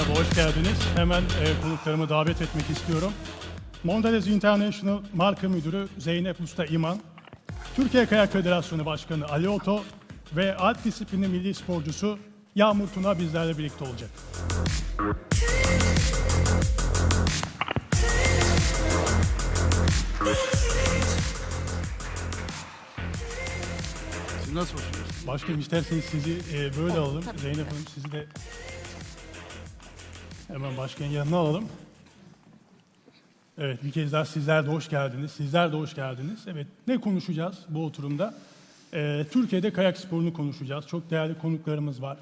Merhaba, hoş geldiniz. Hemen e, konuklarımı davet etmek istiyorum. Mondelez International Marka Müdürü Zeynep Usta İman, Türkiye Kayak Federasyonu Başkanı Ali Oto ve Alp Disiplini Milli Sporcusu Yağmur Tuna bizlerle birlikte olacak. Siz nasıl oturuyorsunuz? Başkanım isterseniz sizi e, böyle alalım. Zeynep Hanım sizi de hemen başkanın yanına alalım. Evet bir kez daha sizler de hoş geldiniz. Sizler de hoş geldiniz. Evet ne konuşacağız bu oturumda? E, Türkiye'de kayak sporunu konuşacağız. Çok değerli konuklarımız var.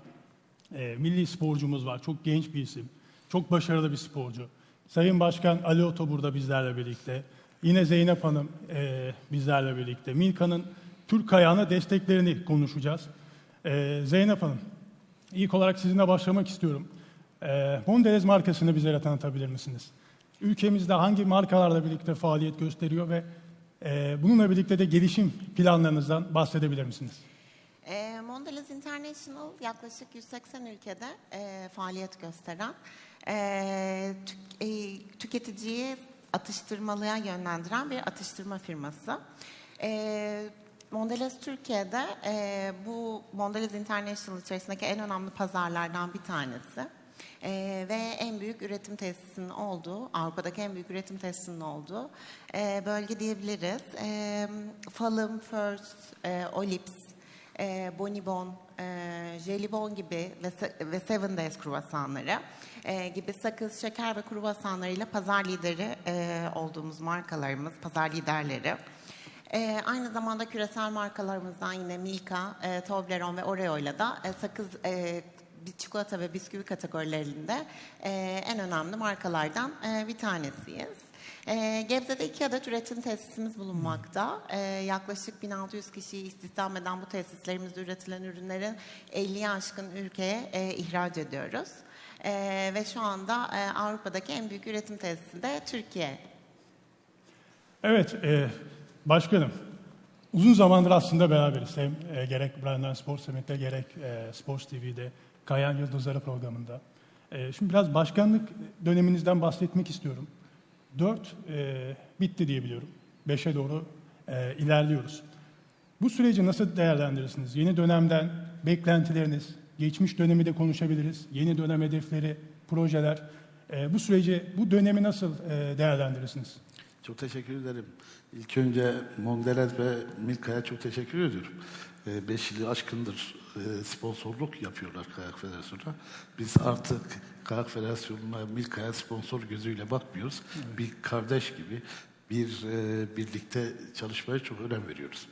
E, milli sporcumuz var. Çok genç bir isim. Çok başarılı bir sporcu. Sayın Başkan Ali Oto burada bizlerle birlikte. Yine Zeynep Hanım e, bizlerle birlikte. Milka'nın Türk kayağına desteklerini konuşacağız. E, Zeynep Hanım, ilk olarak sizinle başlamak istiyorum. E, Mondelez markasını bizlere tanıtabilir misiniz? Ülkemizde hangi markalarla birlikte faaliyet gösteriyor ve e, bununla birlikte de gelişim planlarınızdan bahsedebilir misiniz? E, Mondelez International yaklaşık 180 ülkede e, faaliyet gösteren, e, e, tüketiciyi atıştırmalığa yönlendiren bir atıştırma firması. E, Mondelez Türkiye'de bu Mondelez International içerisindeki en önemli pazarlardan bir tanesi. Ee, ve en büyük üretim tesisinin olduğu, Avrupa'daki en büyük üretim tesisinin olduğu e, bölge diyebiliriz. E, Falım, First, e, Olips, e, Bonibon, e, Jelibon gibi ve, ve Seven Days kruvasanları e, gibi sakız, şeker ve kruvasanlarıyla pazar lideri e, olduğumuz markalarımız, pazar liderleri. E, aynı zamanda küresel markalarımızdan yine Milka, e, Toblerone ve Oreo'yla da e, sakız, e, çikolata ve bisküvi kategorilerinde e, en önemli markalardan e, bir tanesiyiz. E, Gebze'de iki adet üretim tesisimiz bulunmakta. E, yaklaşık 1600 kişiyi istihdam eden bu tesislerimizde üretilen ürünleri 50'ye aşkın ülkeye e, ihraç ediyoruz. E, ve şu anda e, Avrupa'daki en büyük üretim tesisi de Türkiye Evet, e, başkanım. Uzun zamandır aslında beraberiz. Hem e, gerek Brandon Sports Summit'te gerek e, Sports TV'de, Kayan Yıldızları programında. E, şimdi biraz başkanlık döneminizden bahsetmek istiyorum. Dört e, bitti diye biliyorum. Beşe doğru e, ilerliyoruz. Bu süreci nasıl değerlendirirsiniz? Yeni dönemden beklentileriniz, geçmiş dönemi de konuşabiliriz. Yeni dönem hedefleri, projeler. E, bu süreci, bu dönemi nasıl e, değerlendirirsiniz? Çok teşekkür ederim. İlk önce Mondelez ve Milka'ya çok teşekkür ediyorum. 5 yılı aşkındır e, sponsorluk yapıyorlar Kayak Federasyonu'na. Biz artık Kayak Federasyonu'na, Milka'ya sponsor gözüyle bakmıyoruz. Bir kardeş gibi bir e, birlikte çalışmaya çok önem veriyoruz.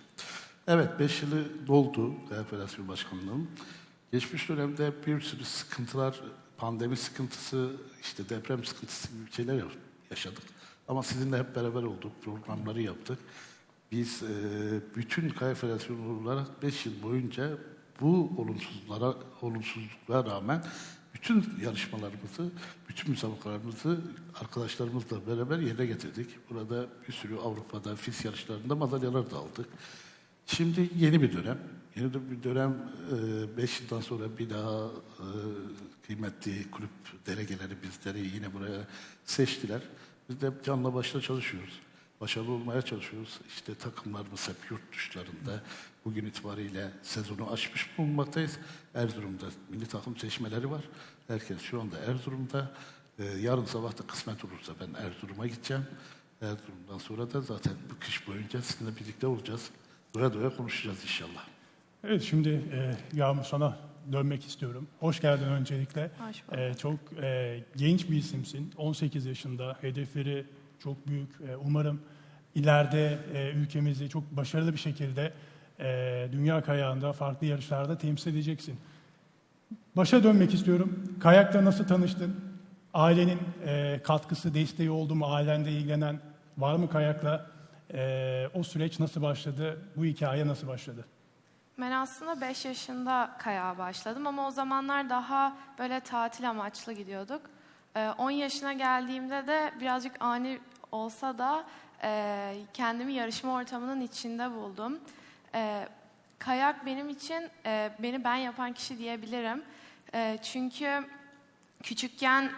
Evet 5 yılı doldu Kayak Federasyonu Başkanlığı'nın. Geçmiş dönemde bir sürü sıkıntılar, pandemi sıkıntısı, işte deprem sıkıntısı gibi şeyler yaşadık. Ama sizinle hep beraber olduk, programları yaptık. Biz e, bütün Kaya Federasyonu olarak 5 yıl boyunca bu olumsuzlara, olumsuzluklara rağmen bütün yarışmalarımızı, bütün müsabakalarımızı arkadaşlarımızla beraber yerine getirdik. Burada bir sürü Avrupa'da, FIS yarışlarında madalyalar da aldık. Şimdi yeni bir dönem. Yeni bir dönem 5 yıldan sonra bir daha e, kıymetli kulüp delegeleri bizleri yine buraya seçtiler. Biz de canla başla çalışıyoruz. Başarılı olmaya çalışıyoruz. İşte takımlarımız hep yurt dışlarında. Bugün itibariyle sezonu açmış bulunmaktayız. Erzurum'da milli takım seçmeleri var. Herkes şu anda Erzurum'da. E, yarın sabah da kısmet olursa ben Erzurum'a gideceğim. Erzurum'dan sonra da zaten bu kış boyunca sizinle birlikte olacağız. Doya doya konuşacağız inşallah. Evet şimdi e, Yağmur sana dönmek istiyorum. Hoş geldin öncelikle. Hoş. E, çok e, genç bir isimsin. 18 yaşında. Hedefleri çok büyük. E, umarım ileride e, ülkemizi çok başarılı bir şekilde e, dünya kayağında farklı yarışlarda temsil edeceksin. Başa dönmek istiyorum. Kayakla nasıl tanıştın? Ailenin e, katkısı, desteği oldu mu? Ailende ilgilenen var mı kayakla? E, o süreç nasıl başladı? Bu hikaye nasıl başladı? Ben aslında 5 yaşında kayağa başladım ama o zamanlar daha böyle tatil amaçlı gidiyorduk. Ee, 10 yaşına geldiğimde de birazcık ani olsa da e, kendimi yarışma ortamının içinde buldum. E, kayak benim için e, beni ben yapan kişi diyebilirim. E, çünkü küçükken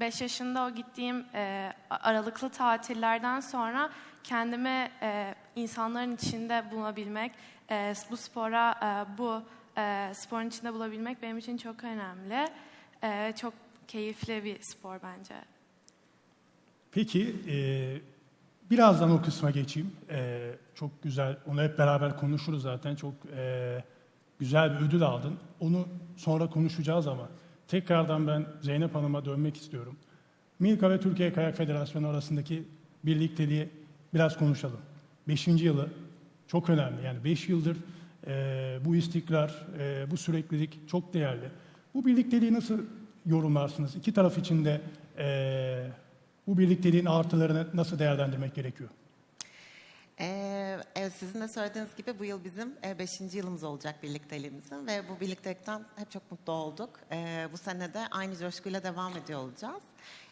5 yaşında o gittiğim e, aralıklı tatillerden sonra kendimi e, insanların içinde bulabilmek, e, bu spora, e, bu e, sporun içinde bulabilmek benim için çok önemli. E, çok keyifli bir spor bence. Peki, e, birazdan o kısma geçeyim. E, çok güzel, onu hep beraber konuşuruz zaten. Çok e, güzel bir ödül aldın. Onu sonra konuşacağız ama tekrardan ben Zeynep Hanım'a dönmek istiyorum. Milka ve Türkiye Kayak Federasyonu arasındaki birlikteliği biraz konuşalım. Beşinci yılı çok önemli. Yani beş yıldır e, bu istikrar, e, bu süreklilik çok değerli. Bu birlikteliği nasıl yorumlarsınız? İki taraf için de e, bu birlikteliğin artılarını nasıl değerlendirmek gerekiyor? Ee, evet sizin de söylediğiniz gibi bu yıl bizim 5. yılımız olacak birlikteliğimizin ve bu birliktelikten hep çok mutlu olduk. Ee, bu sene de aynı coşkuyla devam ediyor olacağız.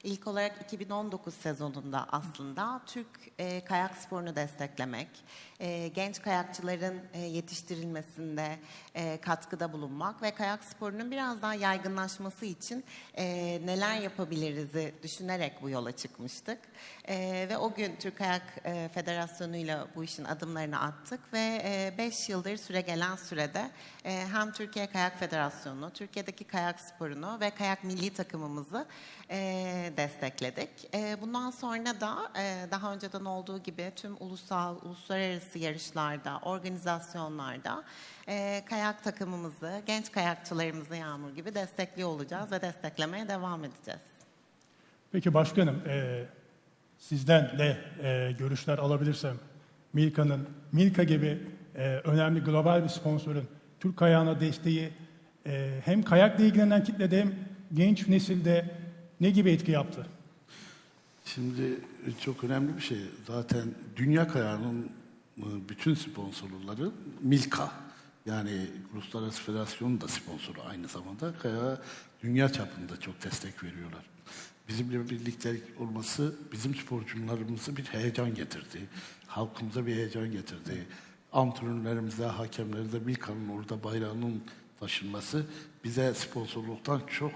İlk olarak 2019 sezonunda aslında Türk e, kayak sporunu desteklemek, e, genç kayakçıların e, yetiştirilmesinde e, katkıda bulunmak ve kayak sporunun biraz daha yaygınlaşması için e, neler yapabiliriz'i düşünerek bu yola çıkmıştık. E, ve o gün Türk Kayak e, Federasyonu ile bu işin adımlarını attık ve 5 yıldır süre gelen sürede e, hem Türkiye Kayak Federasyonu, Türkiye'deki kayak sporunu ve kayak milli takımımızı e, destekledik. E, bundan sonra da e, daha önceden olduğu gibi tüm ulusal, uluslararası yarışlarda, organizasyonlarda e, kayak takımımızı, genç kayakçılarımızı Yağmur gibi destekliyor olacağız ve desteklemeye devam edeceğiz. Peki başkanım, e, sizden de görüşler alabilirsem, Milka'nın, Milka gibi önemli global bir sponsorun Türk kayağına desteği hem kayakla ilgilenen kitlede hem genç nesilde ne gibi etki yaptı? Şimdi çok önemli bir şey. Zaten Dünya Kayağı'nın e, bütün sponsorları Milka. Yani Uluslararası Federasyon'un da sponsoru aynı zamanda. Kayağa dünya çapında çok destek veriyorlar. Bizimle birlikte olması bizim sporcularımızı bir heyecan getirdi. Halkımıza bir heyecan getirdi. Antrenörlerimize, hakemlerimize Milka'nın orada bayrağının taşınması bize sponsorluktan çok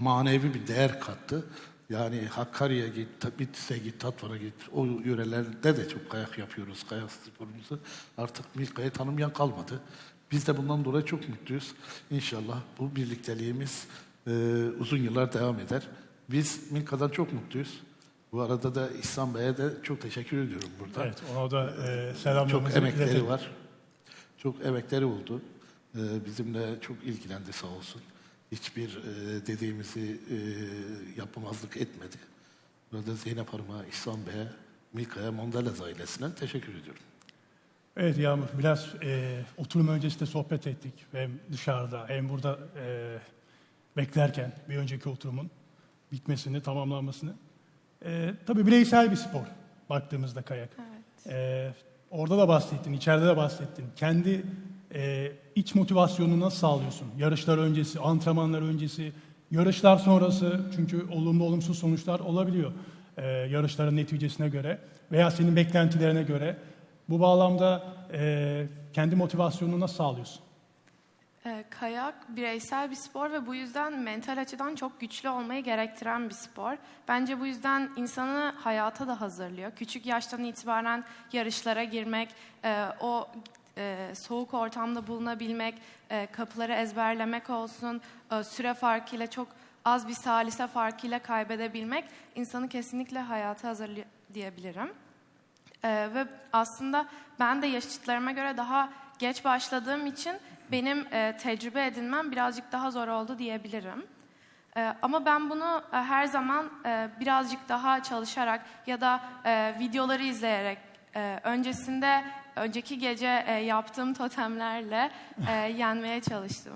manevi bir değer kattı. Yani Hakkari'ye git, Bitlis'e git, Tatvan'a git. O yörelerde de çok kayak yapıyoruz, kayak sporumuzu. Artık Milka'yı tanımayan kalmadı. Biz de bundan dolayı çok mutluyuz. İnşallah bu birlikteliğimiz e, uzun yıllar devam eder. Biz Milka'dan çok mutluyuz. Bu arada da İhsan Bey'e de çok teşekkür ediyorum burada. Evet, ona da e, selamlarımızı Çok emekleri iletelim. var. Çok emekleri oldu. Ee, bizimle çok ilgilendi sağ olsun. Hiçbir e, dediğimizi e, yapamazlık etmedi. Burada Zeynep Hanım'a, İhsan Bey'e, Milka'ya, Mondelez ailesine teşekkür ediyorum. Evet Yağmur, biraz e, oturum öncesinde sohbet ettik. Hem dışarıda hem burada e, beklerken bir önceki oturumun bitmesini, tamamlanmasını. E, tabii bireysel bir spor baktığımızda kayak. Evet. E, orada da bahsettin, içeride de bahsettin. Kendi e, iç motivasyonunu nasıl sağlıyorsun? Yarışlar öncesi, antrenmanlar öncesi, yarışlar sonrası çünkü olumlu olumsuz sonuçlar olabiliyor e, yarışların neticesine göre veya senin beklentilerine göre. Bu bağlamda e, kendi motivasyonunu nasıl sağlıyorsun? Ee, Kayak bireysel bir spor ve bu yüzden mental açıdan çok güçlü olmayı gerektiren bir spor. Bence bu yüzden insanı hayata da hazırlıyor. Küçük yaştan itibaren yarışlara girmek, e, o e, soğuk ortamda bulunabilmek, e, kapıları ezberlemek olsun, e, süre farkıyla çok az bir salise farkıyla kaybedebilmek insanı kesinlikle hayata hazırlıyor diyebilirim. Ee, ve aslında ben de yaşıtlarıma göre daha geç başladığım için benim e, tecrübe edinmem birazcık daha zor oldu diyebilirim. Ee, ama ben bunu e, her zaman e, birazcık daha çalışarak ya da e, videoları izleyerek e, öncesinde önceki gece e, yaptığım totemlerle e, yenmeye çalıştım.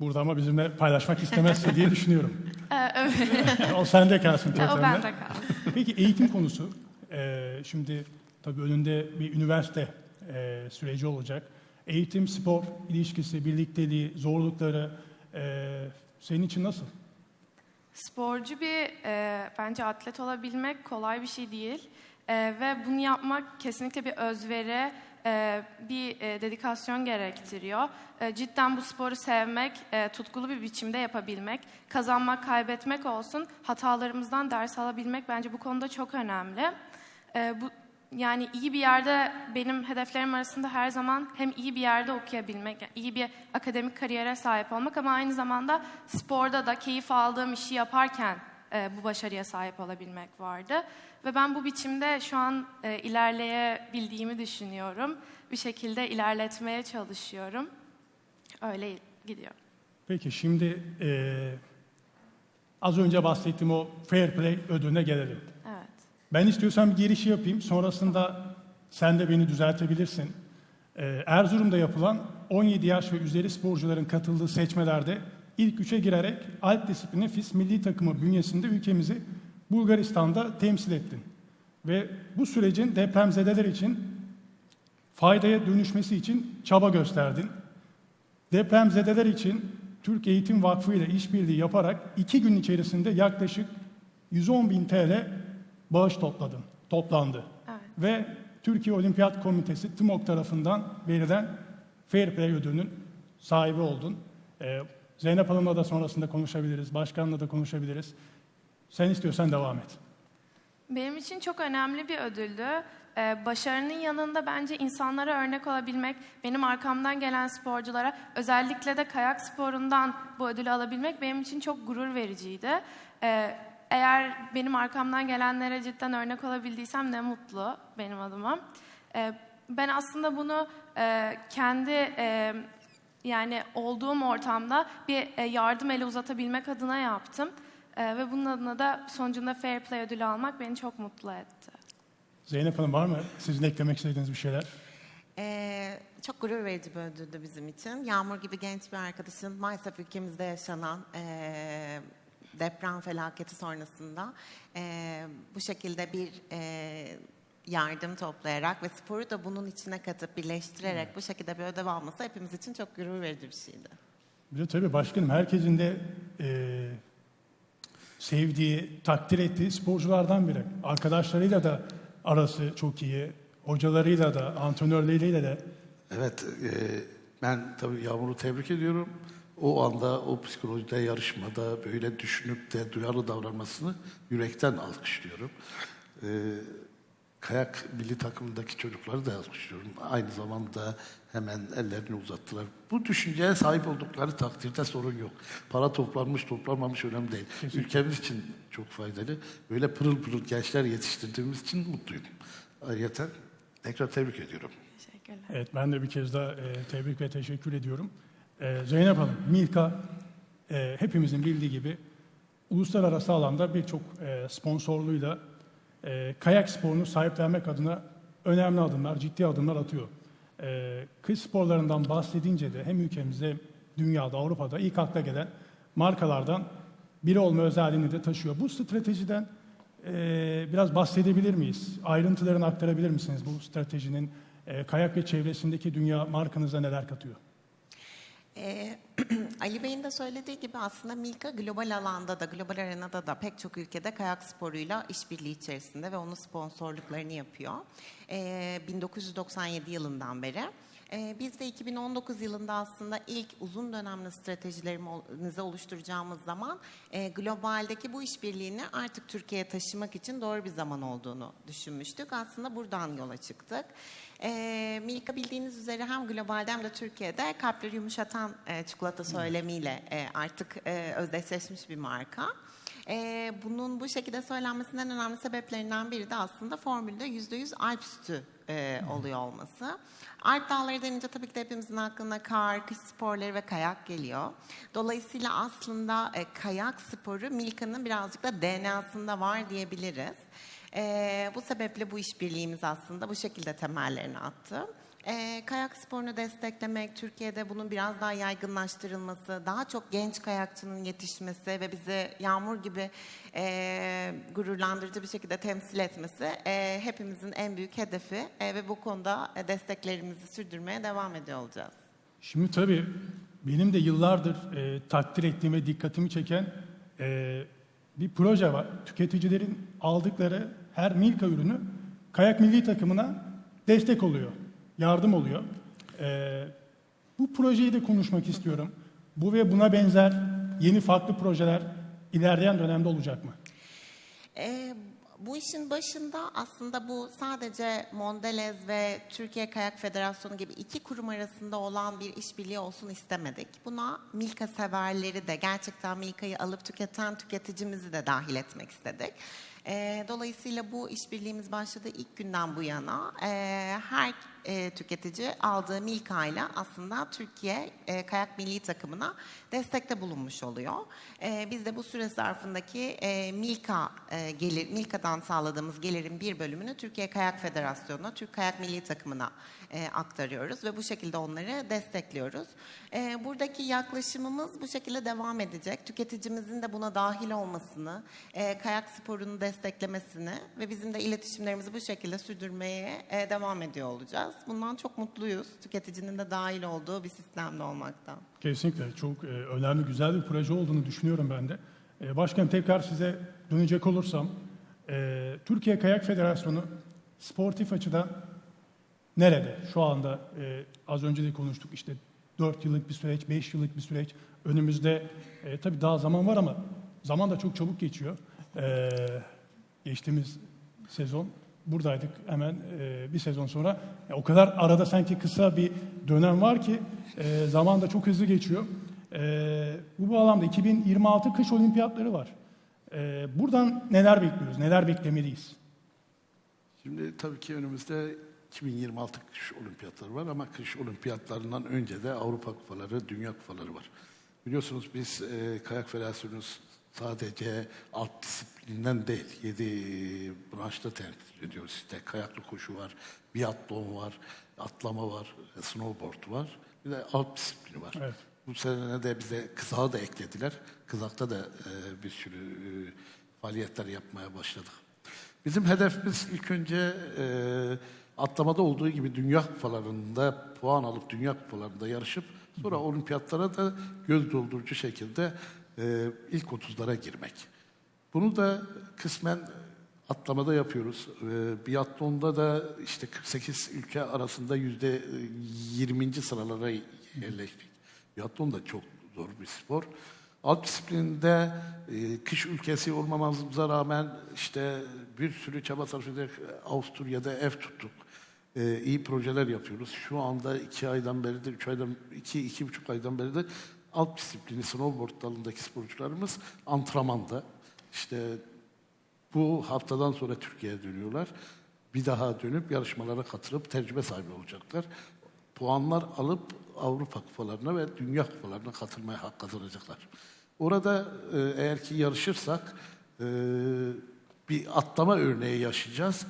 Burada ama bizimle paylaşmak istemezse diye düşünüyorum. Ee, evet, o sende kalsın o totemler. bende kaldı. Peki eğitim konusu. Ee, şimdi tabii önünde bir üniversite e, süreci olacak. Eğitim, spor ilişkisi, birlikteliği, zorlukları e, senin için nasıl? Sporcu bir e, bence atlet olabilmek kolay bir şey değil. E, ve bunu yapmak kesinlikle bir özveri e, bir e, dedikasyon gerektiriyor. E, cidden bu sporu sevmek, e, tutkulu bir biçimde yapabilmek, kazanmak, kaybetmek olsun, hatalarımızdan ders alabilmek bence bu konuda çok önemli. E, bu yani iyi bir yerde benim hedeflerim arasında her zaman hem iyi bir yerde okuyabilmek, yani iyi bir akademik kariyere sahip olmak ama aynı zamanda sporda da keyif aldığım işi yaparken e, bu başarıya sahip olabilmek vardı. Ve ben bu biçimde şu an e, ilerleyebildiğimi düşünüyorum. Bir şekilde ilerletmeye çalışıyorum. Öyle gidiyor. Peki şimdi eee, az önce bahsettiğim o Fair Play ödülüne gelelim. Evet. Ben istiyorsam bir girişi yapayım. Sonrasında sen de beni düzeltebilirsin. Ee, Erzurum'da yapılan 17 yaş ve üzeri sporcuların katıldığı seçmelerde ilk üçe girerek Alp disiplini FIS milli takımı bünyesinde ülkemizi Bulgaristan'da temsil ettin. Ve bu sürecin depremzedeler için faydaya dönüşmesi için çaba gösterdin. Depremzedeler için Türk Eğitim Vakfı ile işbirliği yaparak iki gün içerisinde yaklaşık 110 bin TL bağış topladın, toplandı. Evet. Ve Türkiye Olimpiyat Komitesi TİMOK tarafından verilen Fair Play ödülünün sahibi oldun. Ee, Zeynep Hanım'la da sonrasında konuşabiliriz, başkanla da konuşabiliriz. Sen istiyorsan devam et. Benim için çok önemli bir ödüldü. Ee, başarının yanında bence insanlara örnek olabilmek, benim arkamdan gelen sporculara, özellikle de kayak sporundan bu ödülü alabilmek benim için çok gurur vericiydi. Ee, eğer benim arkamdan gelenlere cidden örnek olabildiysem ne mutlu benim adıma. Ee, ben aslında bunu e, kendi e, yani olduğum ortamda bir e, yardım eli uzatabilmek adına yaptım. E, ve bunun adına da sonucunda Fair Play ödülü almak beni çok mutlu etti. Zeynep Hanım var mı sizin eklemek istediğiniz bir şeyler? Ee, çok gurur verici bir ödüldü bizim için. Yağmur gibi genç bir arkadaşın maalesef ülkemizde yaşanan eee, deprem felaketi sonrasında eee, bu şekilde bir eee, yardım toplayarak ve sporu da bunun içine katıp birleştirerek bu şekilde bir ödev alması hepimiz için çok gurur verici bir şeydi. Bir de tabii başkanım herkesin de e, sevdiği, takdir ettiği sporculardan biri. Arkadaşlarıyla da arası çok iyi, hocalarıyla da, antrenörleriyle de. Evet, e, ben tabii Yağmur'u tebrik ediyorum. O anda, o psikolojide, yarışmada böyle düşünüp de duyarlı davranmasını yürekten alkışlıyorum. E, kayak milli takımındaki çocukları da alkışlıyorum. Aynı zamanda hemen ellerini uzattılar. Bu düşünceye sahip oldukları takdirde sorun yok. Para toplanmış, toplanmamış önemli değil. Ülkemiz için çok faydalı. Böyle pırıl pırıl gençler yetiştirdiğimiz için mutluyum. Ayrıca tekrar tebrik ediyorum. Teşekkürler. Evet ben de bir kez daha e, tebrik ve teşekkür ediyorum. E, Zeynep Hanım, Milka e, hepimizin bildiği gibi uluslararası alanda birçok e, sponsorluğuyla e, kayak sporunu sahiplenmek adına önemli adımlar, ciddi adımlar atıyor. E, kış sporlarından bahsedince de hem ülkemizde, dünyada, Avrupa'da ilk akla gelen markalardan biri olma özelliğini de taşıyor. Bu stratejiden e, biraz bahsedebilir miyiz? Ayrıntılarını aktarabilir misiniz bu stratejinin e, kayak ve çevresindeki dünya markanıza neler katıyor? Ee, Ali Bey'in de söylediği gibi aslında Milka global alanda da, global arenada da pek çok ülkede kayak sporuyla işbirliği içerisinde ve onun sponsorluklarını yapıyor. Ee, 1997 yılından beri. Ee, biz de 2019 yılında aslında ilk uzun dönemli stratejilerimizi oluşturacağımız zaman e, globaldeki bu işbirliğini artık Türkiye'ye taşımak için doğru bir zaman olduğunu düşünmüştük. Aslında buradan yola çıktık. E, Milka bildiğiniz üzere hem globalde hem de Türkiye'de kalpleri yumuşatan e, çikolata söylemiyle e, artık e, özdeşleşmiş bir marka. E, bunun bu şekilde söylenmesinin en önemli sebeplerinden biri de aslında formülde %100 Alp sütü e, oluyor olması. Alp dağları denince tabii ki de hepimizin aklına kar, kış sporları ve kayak geliyor. Dolayısıyla aslında e, kayak sporu Milka'nın birazcık da DNA'sında var diyebiliriz. E, bu sebeple bu işbirliğimiz aslında bu şekilde temellerini attı. E, kayak sporunu desteklemek, Türkiye'de bunun biraz daha yaygınlaştırılması, daha çok genç kayakçının yetişmesi ve bizi yağmur gibi e, gururlandırıcı bir şekilde temsil etmesi e, hepimizin en büyük hedefi e, ve bu konuda e, desteklerimizi sürdürmeye devam ediyor olacağız. Şimdi tabii benim de yıllardır e, takdir ettiğim ve dikkatimi çeken e, bir proje var. Tüketicilerin aldıkları her Milka ürünü kayak milli takımına destek oluyor. Yardım oluyor. Ee, bu projeyi de konuşmak istiyorum. Bu ve buna benzer yeni farklı projeler ilerleyen dönemde olacak mı? Ee, bu işin başında aslında bu sadece Mondelez ve Türkiye Kayak Federasyonu gibi iki kurum arasında olan bir işbirliği olsun istemedik. Buna Milka severleri de gerçekten Milka'yı alıp tüketen tüketicimizi de dahil etmek istedik. Ee, dolayısıyla bu işbirliğimiz başladığı ilk günden bu yana e, her e, tüketici aldığı Milka ile aslında Türkiye e, kayak milli takımına destekte bulunmuş oluyor. E, biz de bu süre zarfındaki e, Milka e, gelir, Milka'dan sağladığımız gelirin bir bölümünü Türkiye Kayak Federasyonu'na, Türk Kayak Milli Takımına e, aktarıyoruz ve bu şekilde onları destekliyoruz. E, buradaki yaklaşımımız bu şekilde devam edecek. Tüketicimizin de buna dahil olmasını, e, kayak sporunu desteklemesini ve bizim de iletişimlerimizi bu şekilde sürdürmeye e, devam ediyor olacağız. Bundan çok mutluyuz. Tüketicinin de dahil olduğu bir sistemde olmaktan. Kesinlikle çok e, önemli, güzel bir proje olduğunu düşünüyorum ben de. E, başkanım tekrar size dönecek olursam, e, Türkiye Kayak Federasyonu sportif açıdan nerede? Şu anda e, az önce de konuştuk işte 4 yıllık bir süreç, 5 yıllık bir süreç. Önümüzde e, tabii daha zaman var ama zaman da çok çabuk geçiyor. E, geçtiğimiz sezon buradaydık hemen e, bir sezon sonra. E, o kadar arada sanki kısa bir dönem var ki e, zaman da çok hızlı geçiyor. E, bu bağlamda 2026 kış olimpiyatları var. E, buradan neler bekliyoruz, neler beklemeliyiz? Şimdi tabii ki önümüzde 2026 kış olimpiyatları var ama kış olimpiyatlarından önce de Avrupa kupaları, dünya kupaları var. Biliyorsunuz biz e, kayak federasyonu sadece alt disiplinden değil, 7 branşta temsil ediyoruz. İşte kayaklı koşu var, biatlon var, atlama var, snowboard var. Bir de alt disiplini var. Evet. Bu sene de bize kızağı da eklediler. Kızakta da e, bir sürü e, faaliyetler yapmaya başladık. Bizim hedefimiz ilk önce e, atlamada olduğu gibi dünya kupalarında puan alıp dünya kupalarında yarışıp sonra olimpiyatlara da göz doldurucu şekilde e, ilk 30'lara girmek. Bunu da kısmen atlamada yapıyoruz. E, biatlonda da işte 48 ülke arasında yüzde 20. sıralara yerleştik. Biatlon da çok zor bir spor. Alt disiplinde e, kış ülkesi olmamamıza rağmen işte bir sürü çaba sarf ederek Avusturya'da ev tuttuk. E, iyi projeler yapıyoruz. Şu anda iki aydan beri de, üç aydan, iki, iki buçuk aydan beri de alt disiplini snowboard dalındaki sporcularımız antrenmanda. İşte bu haftadan sonra Türkiye'ye dönüyorlar. Bir daha dönüp yarışmalara katılıp tecrübe sahibi olacaklar. Puanlar alıp Avrupa kupalarına ve dünya kupalarına katılmaya hak kazanacaklar. Orada e, eğer ki yarışırsak e, bir atlama örneği yaşayacağız.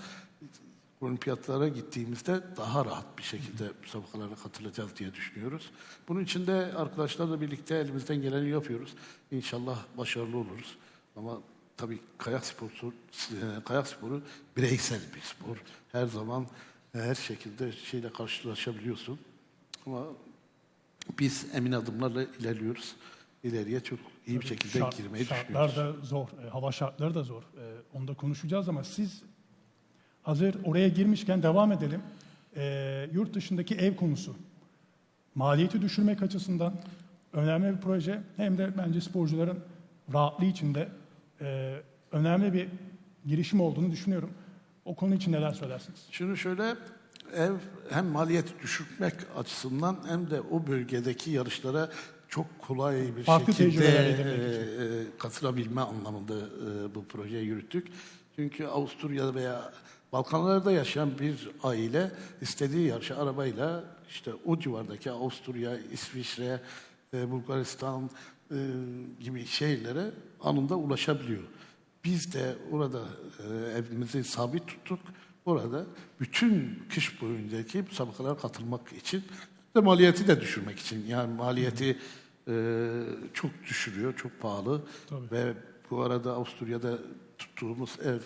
Olimpiyatlara gittiğimizde daha rahat bir şekilde müsabakalara katılacağız diye düşünüyoruz. Bunun için de arkadaşlarla birlikte elimizden geleni yapıyoruz. İnşallah başarılı oluruz. Ama tabii kayak sporu, e, kayak sporu bireysel bir spor. Her zaman e, her şekilde şeyle karşılaşabiliyorsun. Ama biz emin adımlarla ilerliyoruz. İleriye çok iyi bir şekilde Şart- girmeyi şartlar düşünüyoruz. da zor, e, hava şartları da zor. Onu da konuşacağız ama siz hazır oraya girmişken devam edelim. E, yurt dışındaki ev konusu. Maliyeti düşürmek açısından önemli bir proje. Hem de bence sporcuların rahatlığı için de e, önemli bir girişim olduğunu düşünüyorum. O konu için neler söylersiniz? Şunu şöyle ev hem maliyeti düşürmek açısından hem de o bölgedeki yarışlara çok kolay bir Farklı şekilde e, e, katılabilme anlamında e, bu projeyi yürüttük. Çünkü Avusturya veya Balkanlarda yaşayan bir aile istediği yarışa arabayla işte o civardaki Avusturya, İsviçre, e, Bulgaristan e, gibi şehirlere anında ulaşabiliyor. Biz de orada e, evimizi sabit tuttuk. Orada bütün kış boyuncaki müsabakalara katılmak için ve maliyeti de düşürmek için. Yani maliyeti e, çok düşürüyor, çok pahalı. Tabii. Ve bu arada Avusturya'da tuttuğumuz ev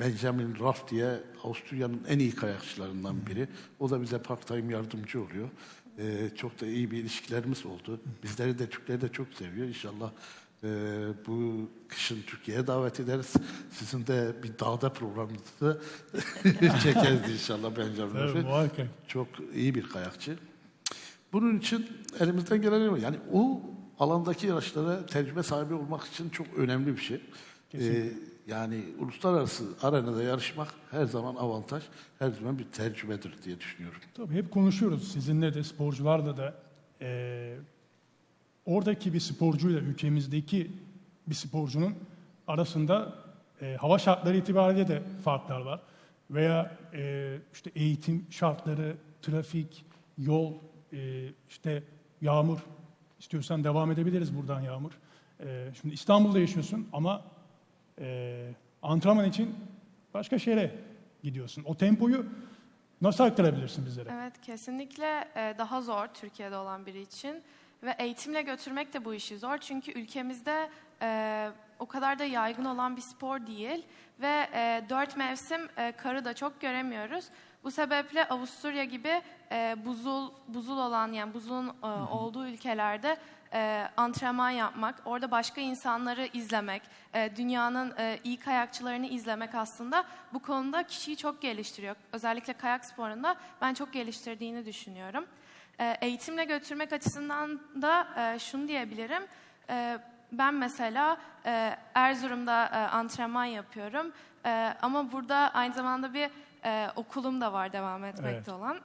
Benjamin Raff diye Avusturya'nın en iyi kayakçılarından biri. O da bize part-time yardımcı oluyor. E, çok da iyi bir ilişkilerimiz oldu. Bizleri de Türkleri de çok seviyor. İnşallah Ee, bu kışın Türkiye'ye davet ederiz. Sizin de bir dağda programınızı çekeriz inşallah Benjamin muhakkak. Çok iyi bir kayakçı. Bunun için elimizden gelen var. Yani o alandaki yarışlara tecrübe sahibi olmak için çok önemli bir şey. Ee, yani uluslararası arenada yarışmak her zaman avantaj, her zaman bir tecrübedir diye düşünüyorum. Tabii hep konuşuyoruz sizinle de sporcularla da. Ee, oradaki bir sporcuyla ülkemizdeki bir sporcunun arasında e, hava şartları itibariyle de farklar var. Veya e, işte eğitim şartları, trafik, yol, e, işte yağmur. İstiyorsan devam edebiliriz buradan yağmur. E, şimdi İstanbul'da yaşıyorsun ama e, antrenman için başka şehre gidiyorsun. O tempoyu nasıl aktarabilirsin bizlere? Evet kesinlikle e, daha zor Türkiye'de olan biri için ve eğitimle götürmek de bu işi zor çünkü ülkemizde e, o kadar da yaygın olan bir spor değil ve e, dört mevsim e, karı da çok göremiyoruz. Bu sebeple Avusturya gibi e, buzul buzul olan yani buzun e, olduğu ülkelerde e, antrenman yapmak, orada başka insanları izlemek, e, dünyanın e, iyi kayakçılarını izlemek aslında bu konuda kişiyi çok geliştiriyor. Özellikle kayak sporunda ben çok geliştirdiğini düşünüyorum. E, eğitimle götürmek açısından da e, şunu diyebilirim. E, ben mesela e, Erzurum'da e, antrenman yapıyorum E, ama burada aynı zamanda bir e, okulum da var devam etmekte Evet. olan.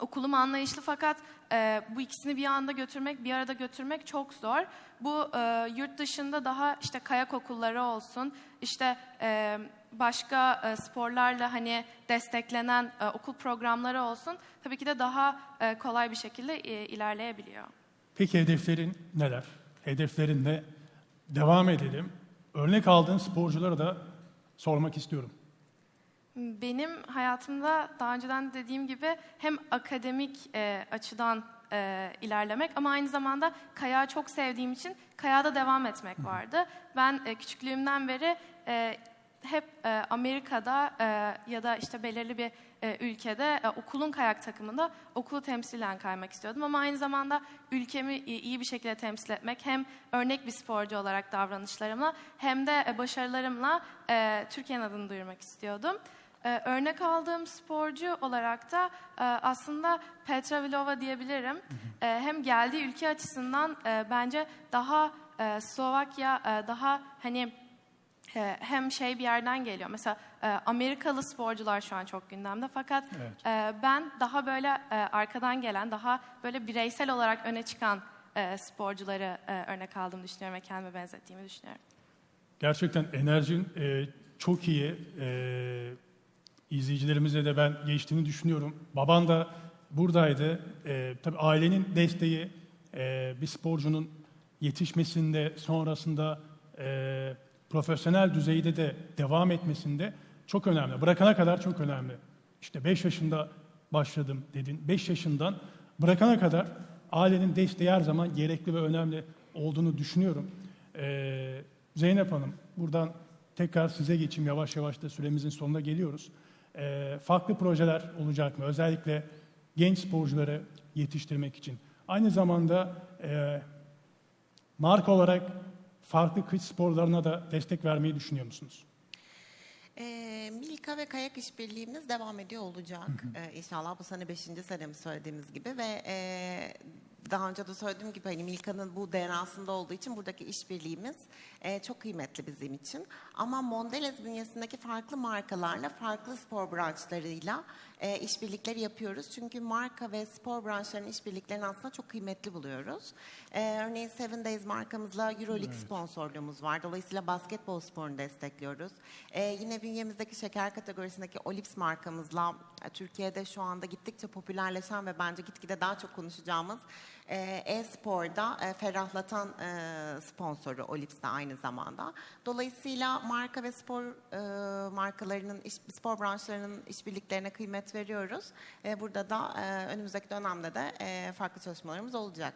Okulum anlayışlı fakat e, bu ikisini bir anda götürmek, bir arada götürmek çok zor. Bu e, yurt dışında daha işte kayak okulları olsun, işte e, başka e, sporlarla hani desteklenen e, okul programları olsun. Tabii ki de daha e, kolay bir şekilde e, ilerleyebiliyor. Peki hedeflerin neler? Hedeflerin ne? Devam edelim. Örnek aldığın sporculara da sormak istiyorum. Benim hayatımda daha önceden dediğim gibi hem akademik e, açıdan e, ilerlemek ama aynı zamanda kayağı çok sevdiğim için kayada devam etmek vardı. Ben e, küçüklüğümden beri e, hep e, Amerika'da e, ya da işte belirli bir e, ülkede e, okulun kayak takımında okulu temsilen kaymak istiyordum ama aynı zamanda ülkemi iyi bir şekilde temsil etmek hem örnek bir sporcu olarak davranışlarımla hem de e, başarılarımla e, Türkiye'nin adını duyurmak istiyordum. Ee, örnek aldığım sporcu olarak da e, aslında Petra Vlova diyebilirim. E, hem geldiği ülke açısından e, bence daha e, Slovakya e, daha hani e, hem şey bir yerden geliyor. Mesela e, Amerikalı sporcular şu an çok gündemde fakat Evet. e, ben daha böyle e, arkadan gelen, daha böyle bireysel olarak öne çıkan e, sporcuları e, örnek aldığımı düşünüyorum ve kendime benzettiğimi düşünüyorum. Gerçekten enerjin e, çok iyi. E, izleyicilerimize de ben geçtiğini düşünüyorum. Baban da buradaydı. E, tabii ailenin desteği e, bir sporcunun yetişmesinde, sonrasında e, profesyonel düzeyde de devam etmesinde çok önemli. Bırakana kadar çok önemli. İşte 5 yaşında başladım dedin. 5 yaşından bırakana kadar ailenin desteği her zaman gerekli ve önemli olduğunu düşünüyorum. Ee, Zeynep Hanım, buradan tekrar size geçeyim. Yavaş yavaş da süremizin sonuna geliyoruz. Ee, farklı projeler olacak mı? Özellikle genç sporcuları yetiştirmek için. Aynı zamanda e, marka olarak farklı kış sporlarına da destek vermeyi düşünüyor musunuz? Ee, Milka ve kayak işbirliğimiz devam ediyor olacak. Ee, inşallah bu sene 5. senemiz söylediğimiz gibi ve e, daha önce de söylediğim gibi hani Milka'nın bu DNA'sında olduğu için buradaki işbirliğimiz e, çok kıymetli bizim için. Ama Mondelez bünyesindeki farklı markalarla, farklı spor branşlarıyla e, işbirlikleri yapıyoruz. Çünkü marka ve spor branşlarının işbirliklerini aslında çok kıymetli buluyoruz. E, örneğin Seven Days markamızla Euroleague sponsorluğumuz var. Dolayısıyla basketbol sporunu destekliyoruz. E, yine bünyemizdeki şeker kategorisindeki Olips markamızla e, Türkiye'de şu anda gittikçe popülerleşen ve bence gitgide daha çok konuşacağımız e-sporda e, ferahlatan e, sponsoru Olips de aynı zamanda. Dolayısıyla marka ve spor e, markalarının, iş, spor branşlarının işbirliklerine kıymet veriyoruz. E, burada da e, önümüzdeki dönemde de e, farklı çalışmalarımız olacak.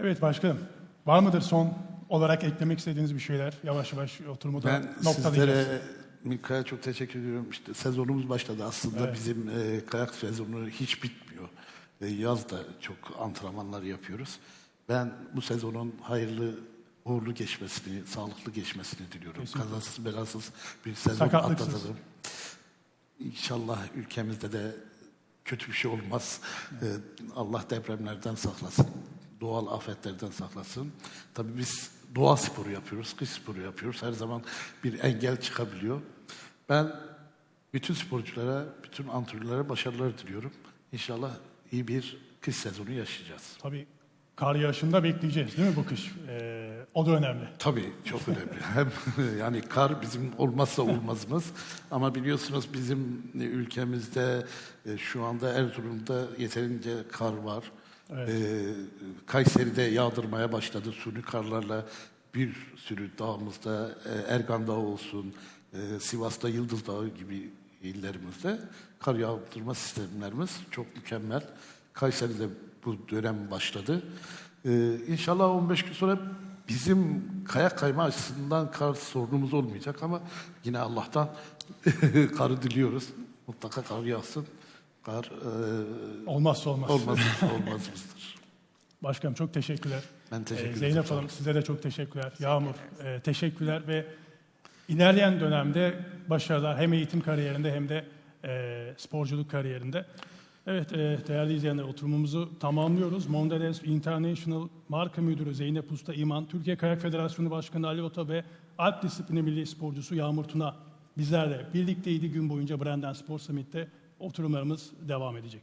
Evet başkanım. Var mıdır son olarak eklemek istediğiniz bir şeyler? Yavaş yavaş oturumu da Ben noktalayacağız. sizlere Milka'ya çok teşekkür ediyorum. İşte sezonumuz başladı aslında. Evet. Bizim e, kayak sezonu hiç bitmiyor. E, yaz da çok antrenmanlar yapıyoruz. Ben bu sezonun hayırlı uğurlu geçmesini, sağlıklı geçmesini diliyorum. Kesinlikle. Kazasız belasız bir sezon atlatalım. İnşallah ülkemizde de kötü bir şey olmaz. Ee, Allah depremlerden saklasın. Doğal afetlerden saklasın. Tabii biz doğa sporu yapıyoruz, kış sporu yapıyoruz. Her zaman bir engel çıkabiliyor. Ben bütün sporculara, bütün antrenörlere başarılar diliyorum. İnşallah iyi bir kış sezonu yaşayacağız. Tabii kar yağışında bekleyeceğiz değil mi bu kış? Ee, o da önemli. Tabii çok önemli. Hem yani kar bizim olmazsa olmazımız ama biliyorsunuz bizim ülkemizde e, şu anda Erzurum'da yeterince kar var. Evet. E, Kayseri'de yağdırmaya başladı suni karlarla bir sürü dağımızda e, Ergan Dağı olsun, e, Sivas'ta Yıldız Dağı gibi illerimizde kar yağdırma sistemlerimiz çok mükemmel. Kayseri'de bu dönem başladı. Ee, inşallah 15 gün sonra bizim kayak kayma açısından kar sorunumuz olmayacak ama yine Allah'tan karı diliyoruz. Mutlaka kar yağsın. Kar e, Olmazsa olmaz. olmaz, olmazımızdır. Başkanım çok teşekkürler. Ben teşekkür Ee, ederim. Zeynep Hanım size de çok teşekkürler. Yağmur e, teşekkürler ve ilerleyen dönemde başarılar hem eğitim kariyerinde hem de e, sporculuk kariyerinde. Evet e, değerli izleyenler oturumumuzu tamamlıyoruz. Mondelez International Marka Müdürü Zeynep Usta İman, Türkiye Kayak Federasyonu Başkanı Ali Ota ve Alp Disiplini Milli Sporcusu Yağmur Tuna bizlerle birlikteydi gün boyunca Brandon Spor Summit'te oturumlarımız devam edecek.